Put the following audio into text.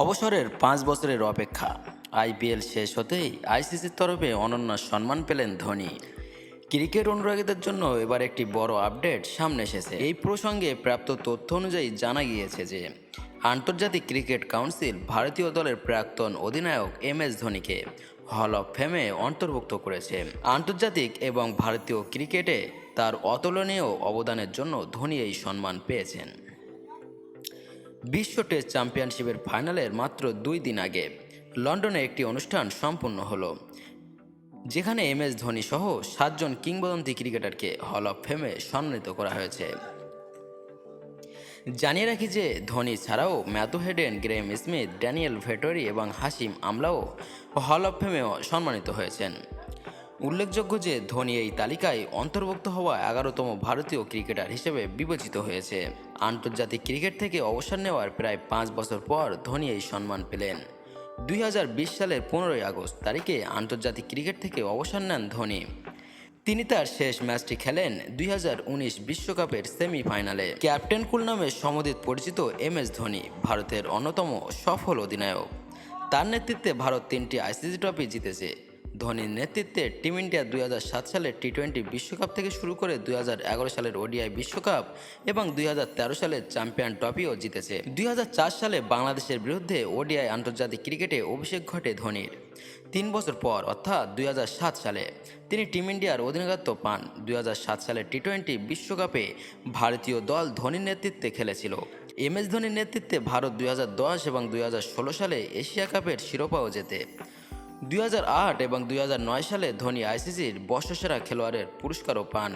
অবসরের পাঁচ বছরের অপেক্ষা। আইপিএল শেষ হতেই আইসিসির তরফে অনন্য সম্মান পেলেন ধোনি। ক্রিকেট অনুরাগীদের জন্য এবার একটি বড় আপডেট সামনে এসেছে। এই প্রসঙ্গে প্রাপ্ত তথ্য অনুযায়ী জানা গিয়েছে যে, আন্তর্জাতিক ক্রিকেট কাউন্সিল ভারতীয় দলের প্রাক্তন অধিনায়ক এম এস ধোনিকে হল অফ ফেমে অন্তর্ভুক্ত করেছে। আন্তর্জাতিক এবং ভারতীয় ক্রিকেটে তার অতুলনীয় অবদানের জন্য ধোনি এই সম্মান পেয়েছেন। বিশ্ব টেস্ট চ্যাম্পিয়নশিপের ফাইনালের মাত্র দুই দিন আগে লন্ডনে একটি অনুষ্ঠান সম্পূর্ণ হলো, যেখানে এম এস ধোনি সহ সাতজন কিংবদন্তি ক্রিকেটারকে হল অফ ফেমে সম্মানিত করা হয়েছে। জানিয়ে রাখি যে, ধোনি ছাড়াও Matthew Hayden Graeme Smith, Daniel Vettori এবং হাসিম আমলাও হল অফ ফেমেও সম্মানিত হয়েছেন। উল্লেখযোগ্য যে ধোনি এই তালিকায় অন্তর্ভুক্ত হওয়া এগারোতম ভারতীয় ক্রিকেটার হিসেবে বিবেচিত হয়েছে। আন্তর্জাতিক ক্রিকেট থেকে অবসর নেওয়ার প্রায় পাঁচ বছর পর ধোনি এই সম্মান পেলেন। দুই হাজার বিশ সালের পনেরোই আগস্ট তারিখে আন্তর্জাতিক ক্রিকেট থেকে অবসর নেন ধোনি। তিনি তার শেষ ম্যাচটি খেলেন দুই বিশ্বকাপের সেমিফাইনালে। ক্যাপ্টেন কুল নামে সমধিত পরিচিত এম এস ধোনি, ভারতের অন্যতম সফল অধিনায়ক। তার নেতৃত্বে ভারত তিনটি আইসিসি ট্রফি জিতেছে। ধোনির নেতৃত্বে টিম ইন্ডিয়া দুই সালের টি টোয়েন্টি বিশ্বকাপ থেকে শুরু করে দুই হাজার এগারো সালের ওডিআই বিশ্বকাপ এবং দুই হাজার সালের চ্যাম্পিয়ন ট্রফিও জিতেছে। দুই হাজার চার সালে বাংলাদেশের বিরুদ্ধে ওডিআই আন্তর্জাতিক ক্রিকেটে অভিষেক ঘটে ধোনির। তিন বছর পর, অর্থাৎ দুই হাজার সাত সালে, তিনি টিম ইন্ডিয়ার অধিনায়কত্ব পান। দুই সালের টি টোয়েন্টি বিশ্বকাপে ভারতীয় দল ধোনির নেতৃত্বে খেলেছিল। এম এস ধোনির নেতৃত্বে ভারত দুই হাজার দশ এবং দুই হাজার ষোলো সালে এশিয়া কাপের শিরোপাও জেতে। দুই হাজার আট এবং দুই হাজার নয় সালে ধোনি আইসিসির বর্ষসেরা খেলোয়াড়ের পুরস্কারও পান।